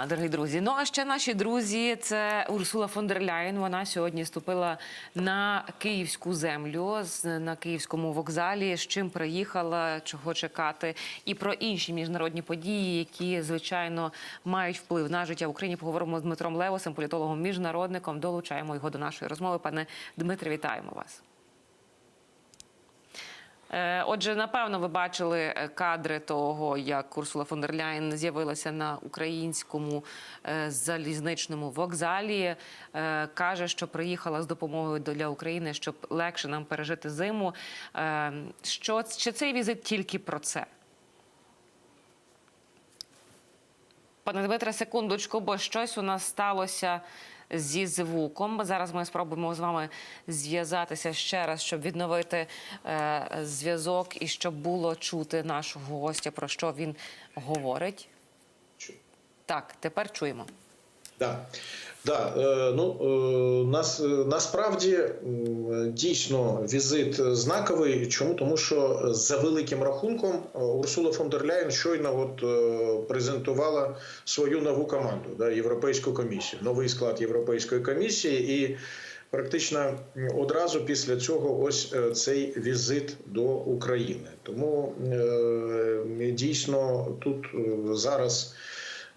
Да, дорогі друзі. Ну а ще наші друзі, це Урсула фон дер Ляєн. Вона сьогодні ступила на київську землю на київському вокзалі. З чим приїхала, чого чекати, і про інші міжнародні події, які звичайно мають вплив на життя в Україні. Поговоримо з Дмитром Левосом, політологом, міжнародником. Долучаємо його до нашої розмови. Пане Дмитре, вітаємо вас. Е, Отже, напевно, ви бачили е, кадри того, як Урсула фон дер Ляєн з'явилася на українському е, залізничному вокзалі. Каже, що приїхала з допомогою для України, щоб легше нам пережити зиму. Що чи цей візит тільки про це? Пане Дмитре, секундочку, бо щось у нас сталося зі звуком. Зараз ми спробуємо з вами зв'язатися ще раз, щоб відновити е, зв'язок і щоб було чути нашого гостя, про що він говорить. Так, тепер чуємо. Да. Да, е, ну, е, нас, е, насправді дійсно візит знаковий. Чому? Тому що за великим рахунком Урсула фон дер Ляєн щойно от, презентувала свою нову команду, да, Європейську комісію, новий склад Європейської комісії. І практично одразу після цього ось цей візит до України. Тому дійсно тут зараз.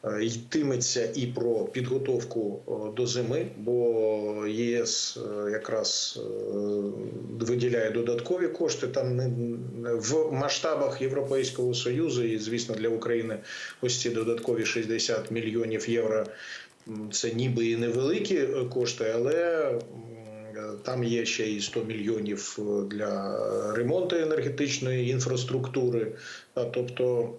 Е, Йтиметься і про підготовку е, до зими, бо ЄС е, якраз виділяє додаткові кошти там не в масштабах Європейського союзу, і звісно для України ось ці додаткові 60 мільйонів євро. Це ніби і невеликі кошти, але там є ще і 100 мільйонів для ремонту енергетичної інфраструктури. Тобто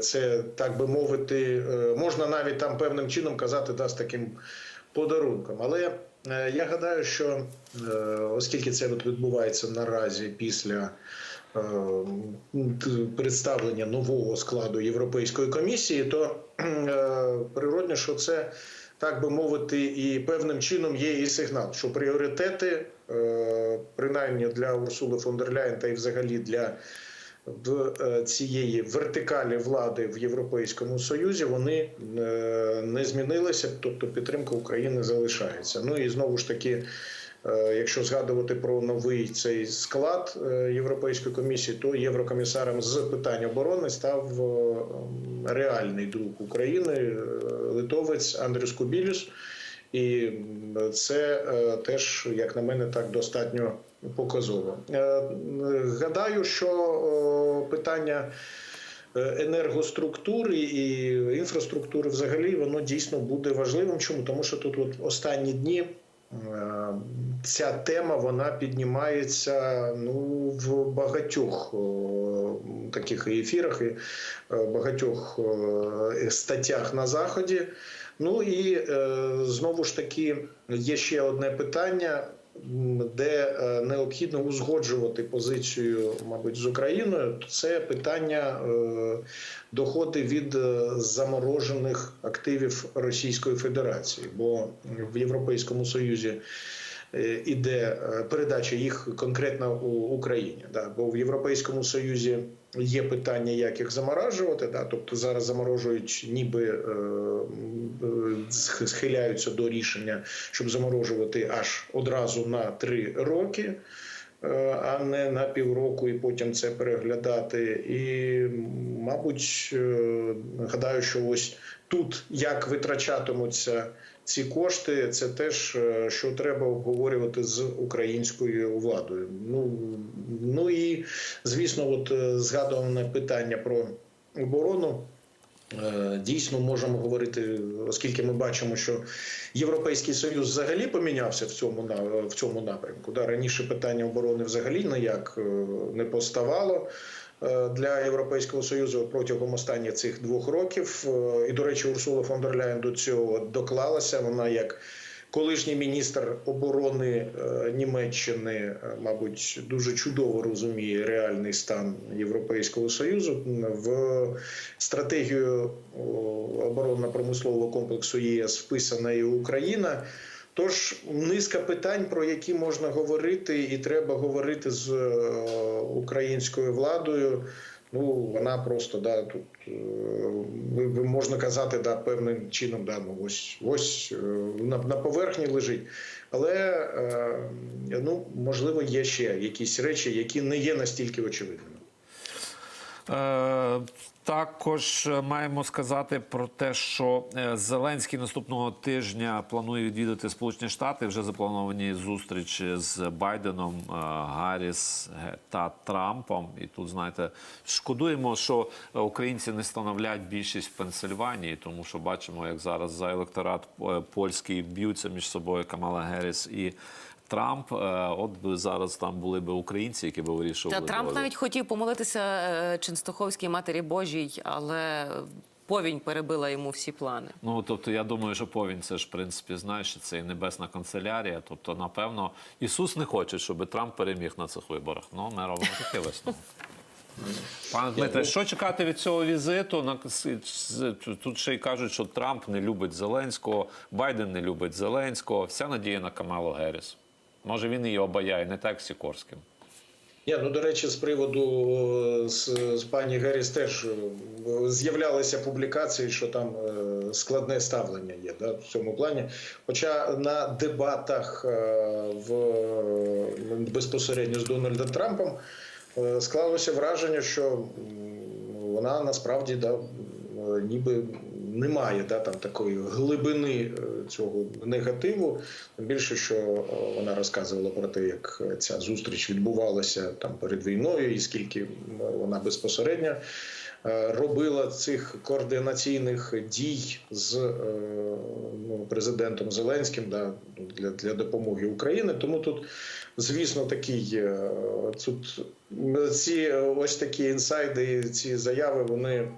це, так би мовити, е, можна навіть там певним чином казати да, з таким подарунком. Але е, я гадаю, що е, оскільки це відбувається наразі після е, представлення нового складу Європейської комісії, то е, природне, що це так би мовити, і певним чином є і сигнал, що пріоритети, е, принаймні для Урсули фон дер Ляєн та й взагалі для в е, цієї вертикалі влади в Європейському Союзі вони е, не змінилися, тобто підтримка України залишається. Ну і знову ж таки. е, Якщо згадувати про новий цей склад Європейської комісії, то єврокомісаром з питань оборони став реальний друг України, литовець Андрюс Кубілюс. І це е, теж, як на мене, так достатньо показово. Е, Гадаю, що питання е, енергоструктури і інфраструктури взагалі воно дійсно буде важливим. Чому? Тому що тут от останні дні. Ця тема вона піднімається ну в багатьох таких і ефірах, і е, багатьох е, статтях на заході. Ну і е, знову ж таки є ще одне питання, де е, необхідно узгоджувати позицію, мабуть, з Україною. Це питання е, доходи від е, заморожених активів Російської Федерації, бо в Європейському Союзі. Е, Іде е, передача їх конкретно у Україні, да, бо в Європейському Союзі є питання, як їх заморажувати. Да, тобто зараз заморожують, ніби е, схиляються до рішення, щоб заморожувати аж одразу на три роки. Е, А не на півроку і потім це переглядати. І, мабуть, е, гадаю, що ось тут як витрачатимуться ці кошти, це теж е, що треба обговорювати з українською владою. Ну ну і звісно, от згадуване питання про оборону. Е, Дійсно, можемо говорити, оскільки ми бачимо, що Європейський Союз взагалі помінявся в цьому в цьому напрямку. Да, раніше питання оборони взагалі ніяк е, не поставало е, для Європейського Союзу протягом останніх цих двох років. І, до речі, Урсула фон дер Ляєн до цього доклалася. Вона як колишній міністр оборони е, Німеччини, е, мабуть, дуже чудово розуміє реальний стан Європейського союзу в стратегію оборонно-промислового комплексу ЄС вписана і Україна. Тож низка питань, про які можна говорити, і треба говорити з е, українською владою. Ну вона просто да тут е, ви- можна казати, да, певним чином, да, ну ось ось е, на, на поверхні лежить. Але е, ну можливо є ще якісь речі, які не є настільки очевидними. Також е, маємо сказати про те, що е, Зеленський наступного тижня планує відвідати Сполучені Штати. Вже заплановані зустрічі з Байденом, е, Гарріс та Трампом. І тут знаєте, шкодуємо, що українці не становлять більшість в Пенсильванії, тому що бачимо, як зараз за електорат польський б'ються між собою Камала Герріс і. Трамп, Е, от би зараз там були б українці, які б Та вирішували. Трамп навіть хотів помолитися е, Ченстоховській матері Божій, але повінь перебила йому всі плани. Ну тобто, я думаю, що повінь це ж в принципі знаєш, що це і небесна канцелярія. Тобто, напевно, Ісус не хоче, щоб Трамп переміг на цих виборах. Ну, ми робимо такий висновок. Пане Дмитре, що чекати від цього візиту? На тут ще й кажуть, що Трамп не любить Зеленського, Байден не любить Зеленського. Вся надія на Камалу Герріс. Може, він її обаяє, не так Сікорським. Ні, ну до речі, з приводу е, з, з пані Герріс теж е, з'являлися публікації, що там е, складне ставлення є да, в цьому плані. Хоча на дебатах в безпосередньо з Дональдом Трампом склалося враження, що вона насправді да, ніби немає да, там такої глибини е, цього негативу. Тим більше, що е, вона розказувала про те, як ця зустріч відбувалася там перед війною, і скільки вона безпосередньо е, робила цих координаційних дій з ну, президентом Зеленським да, для, для допомоги Україні. Тому тут, звісно, такий тут ці ось такі інсайди, ці заяви, вони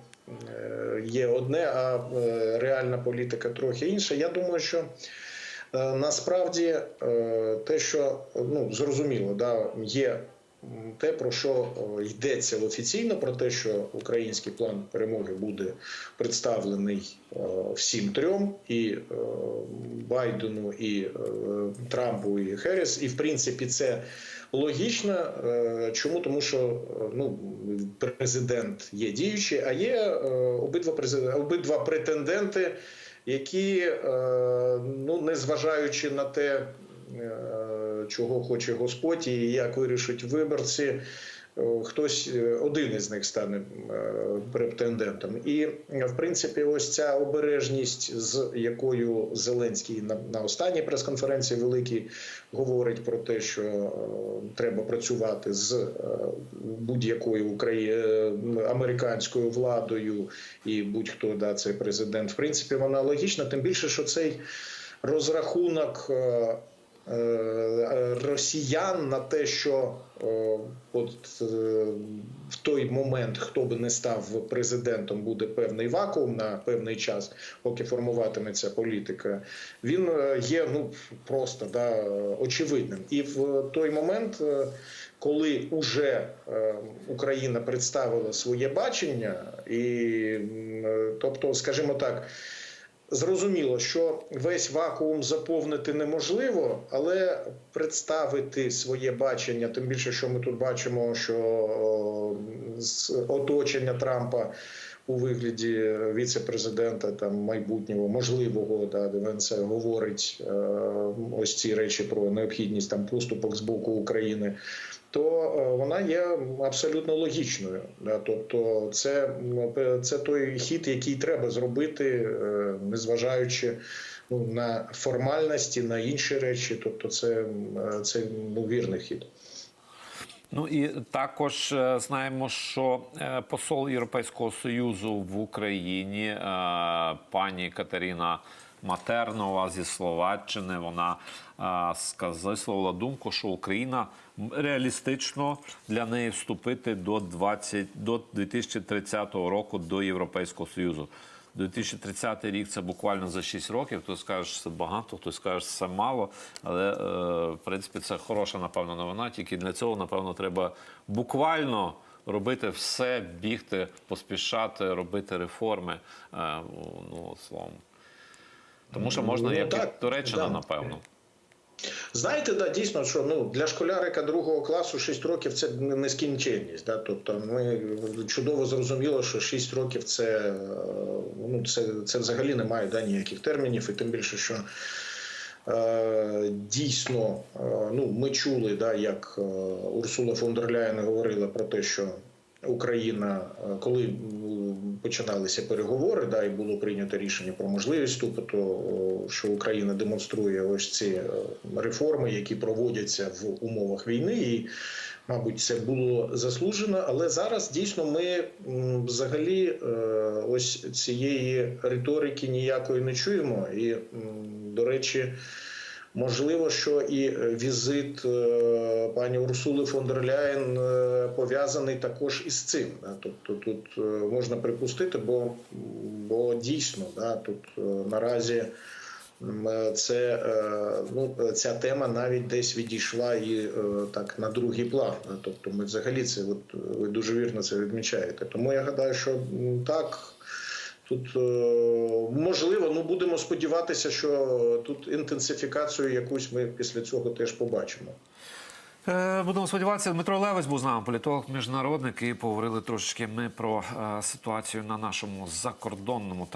є одне, а е, реальна політика трохи інша. Я думаю, що е, насправді е, те, що ну зрозуміло, да, є те, про що е, йдеться офіційно, про те, що український план перемоги буде представлений е, всім трьом і е, Байдену, і е, Трампу, і Херріс. І в принципі це логічно. Е, Чому? Тому що е, ну, президент є діючий, а є е, обидва президент, обидва претенденти, які, ну незважаючи на те, чого хоче Господь і як вирішать виборці. Е, Хтось е, один із них стане е, претендентом, і в принципі, ось ця обережність, з якою Зеленський на, останній прес-конференції великій говорить про те, що треба працювати з будь-якою американською владою, і будь-хто да цей президент. В принципі, вона логічна, тим більше, що цей розрахунок. Росіян на те, що от е, в той момент, хто би не став президентом, буде певний вакуум на певний час, поки формуватиметься політика. Він е, є ну просто да, очевидним. І в той момент, е, коли уже е, Україна представила своє бачення, і е, тобто, скажімо так. Зрозуміло, що весь вакуум заповнити неможливо, але представити своє бачення, тим більше, що ми тут бачимо, що з оточення Трампа у вигляді віце-президента там майбутнього можливого, да, це говорить е, ось ці речі про необхідність там поступок з боку України. То е, вона є абсолютно логічною. Тобто, це, м, це той хід, який треба зробити, е, незважаючи ну, на формальності, на інші речі. Тобто, це, це вірний хід. Ну і також е, знаємо, що е, посол Європейського союзу в Україні е, пані Катерина Матернова зі Словаччини. Вона висловила думку, що Україна реалістично для неї вступити до 20, до 2030 року до Європейського союзу. 2030 рік це буквально за 6 років. Хтось скаже, що це багато, хтось скаже, що це мало. Але е, в принципі це хороша, напевно, новина. Тільки для цього, напевно, треба буквально робити все, бігти, поспішати, робити реформи. Е, ну, словом. Тому що можна, Ну, як так, і Туреччина, да. напевно. Знаєте, да, дійсно, що ну для школярика другого класу 6 років це нескінченність. Да? Тобто ми чудово зрозуміло, що 6 років це, е, ну, це, це взагалі немає да, ніяких термінів, і тим більше, що. Е, Дійсно, е, ну ми чули, да, як Урсула фон дер Ляєн говорила про те, що Україна, е, коли починалися переговори, да, і було прийнято рішення про можливість вступу, то що Україна демонструє ось ці е, реформи, які проводяться в умовах війни, і мабуть, це було заслужено. Але зараз дійсно ми взагалі е, ось цієї риторики ніякої не чуємо. І, до речі, Можливо, що і е, візит е, пані Урсули фон дер Ляєн е, пов'язаний також із цим. Тобто тут можна припустити, бо, бо дійсно да, тут наразі це, ну, ця тема навіть десь відійшла і так на другий план. Тобто ми взагалі це, от, ви дуже вірно це відмічаєте. Тому я гадаю, що так. Тут е, можливо, ну будемо сподіватися, що тут інтенсифікацію якусь ми після цього теж побачимо. Е, Будемо сподіватися, Дмитро Левець був з нами, політолог, міжнародник, і поговорили трошечки ми про е, ситуацію на нашому закордонному